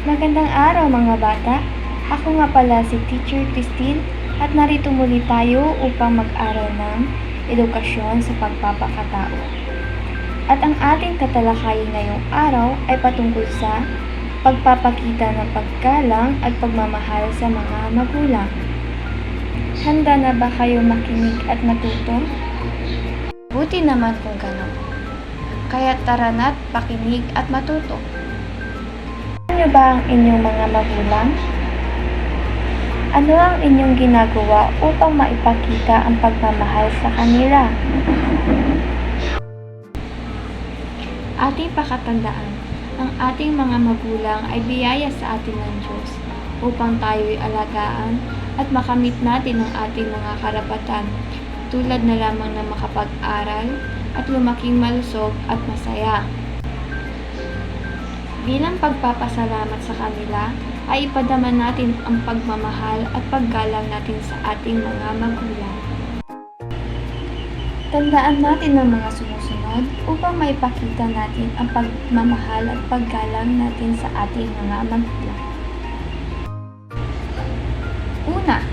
Magandang araw mga bata. Ako nga pala si Teacher Christine at narito muli tayo upang mag-aral ng edukasyon sa pagpapakatao. At ang ating tatalakayin ngayong araw ay patungkol sa pagpapakita ng paggalang at pagmamahal sa mga magulang. Handa na ba kayo makinig at matuto? Buti naman kung gano'n. Kaya tara na't pakinig at matuto. Niyo ba ang inyong mga magulang? Ano ang inyong ginagawa upang maipakita ang pagmamahal sa kanila? Ating pakatandaan, ang ating mga magulang ay biyaya sa atin ng Diyos upang tayo'y alagaan at makamit natin ang ating mga karapatan tulad na lamang na makapag-aral at lumaking malusog at masaya. Bilang pagpapasalamat sa kanila, ay ipadama natin ang pagmamahal at paggalang natin sa ating mga magulang. Tandaan natin ang mga sumusunod upang maipakita natin ang pagmamahal at paggalang natin sa ating mga magulang. Una,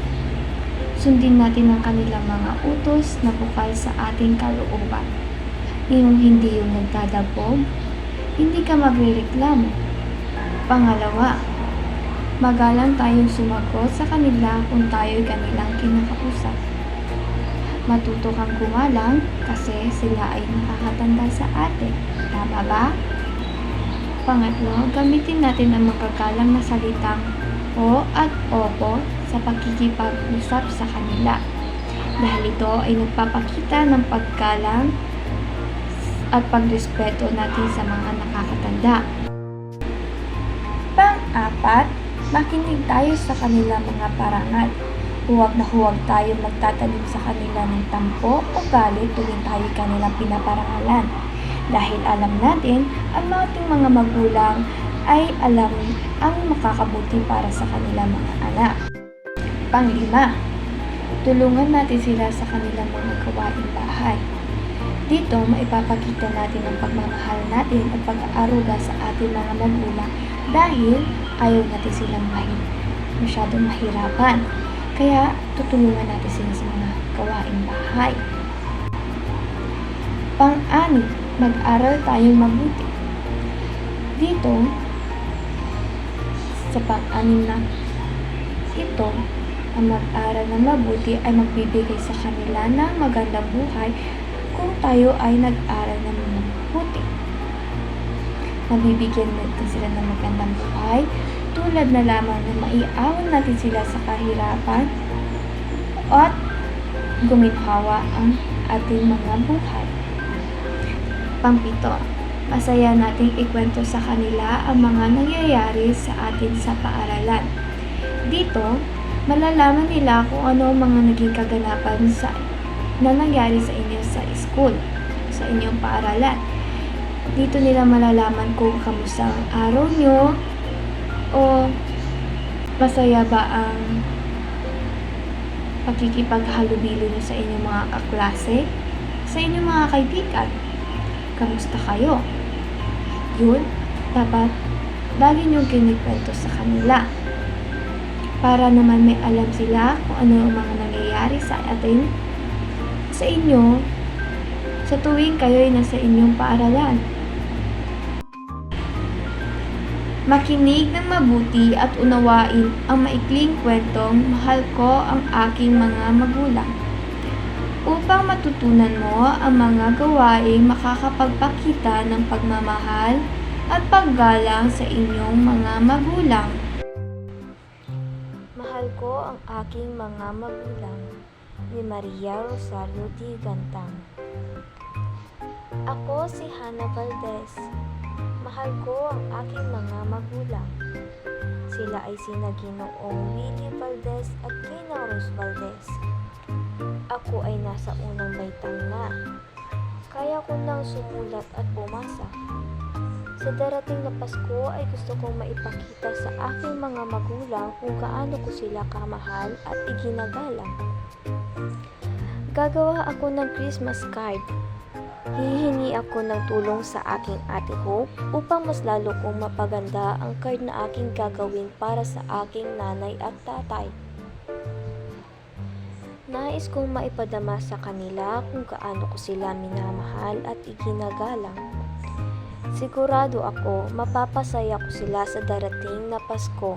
sundin natin ang kanilang mga utos na bukal sa ating kalooban. Yung hindi yung nagdadabog, hindi ka magrereklamo. Pangalawa, magalang tayong sumagot sa kanila kung tayo'y kanilang kinakausap. Matuto kang gumalang kasi sila ay nakakatanda sa atin. Tama ba? Pangatlo, gamitin natin ang magagalang na salitang o at opo sa pagkikipag-usap sa kanila. Dahil ito ay nagpapakita ng paggalang at pagrespeto natin sa mga nakakatanda. Pang-apat, makinig tayo sa kanilang mga parangal. Huwag na huwag tayo magtatanim sa kanila ng tampo o galit tuwing tayo kanilang pinaparangalan. Dahil alam natin, ang ating mga magulang ay alam ang makakabuti para sa kanilang mga anak. Panglima, tulungan natin sila sa kanilang mga gawaing bahay. Dito, maipapakita natin ang pagmamahal natin at pag-aaruga sa ating mga magulang dahil ayaw natin silang mahir masyadong mahirapan. Kaya, tutulungan natin sila sa mga gawaing bahay. Pang-ani, mag-aral tayong mabuti. Dito, sa pang-anim na ito, ang mag-aral na mabuti ay magbibigay sa kanila ng magandang buhay kung tayo ay nag-aral ng mabuti. Mabibigyan natin sila ng magandang buhay tulad na lamang na maiawan natin sila sa kahirapan at guminhawa ang ating mga buhay. Pampito, masaya nating ikwento sa kanila ang mga nangyayari sa atin sa paaralan. Dito, malalaman nila kung ano ang mga naging kaganapan sa na nangyari sa inyo sa school, sa inyong paaralan. Dito nila malalaman kung kamusta ang araw nyo o masaya ba ang pakikipaghalubilo nyo sa inyong mga kaklase, sa inyong mga kaibigan. Kamusta kayo? Yun, dapat lagi nyo kinikwento sa kanila para naman may alam sila kung ano ang mga nangyayari sa atin sa inyo sa tuwing kayo'y nasa inyong paaralan. Makinig ng mabuti at unawain ang maikling kwentong mahal ko ang aking mga magulang. Upang matutunan mo ang mga gawaing makakapagpakita ng pagmamahal at paggalang sa inyong mga magulang. Mahal ko ang aking mga magulang ni Maria Rosario D. Gantang. Ako si Hannah Valdez. Mahal ko ang aking mga magulang. Sila ay sina Ginoong Willie Valdez at Gina Rose Valdez. Ako ay nasa unang baitang na. Kaya ko nang sumulat at bumasa. Sa darating na Pasko ay gusto kong maipakita sa aking mga magulang kung gaano ko sila kamahal at iginagalang. Gagawa ako ng Christmas card Hihingi ako ng tulong sa aking ate Hope upang mas lalo kong mapaganda ang card na aking gagawin para sa aking nanay at tatay. Nais kong maipadama sa kanila kung gaano ko sila minamahal at iginagalang. Sigurado ako mapapasaya ko sila sa darating na Pasko.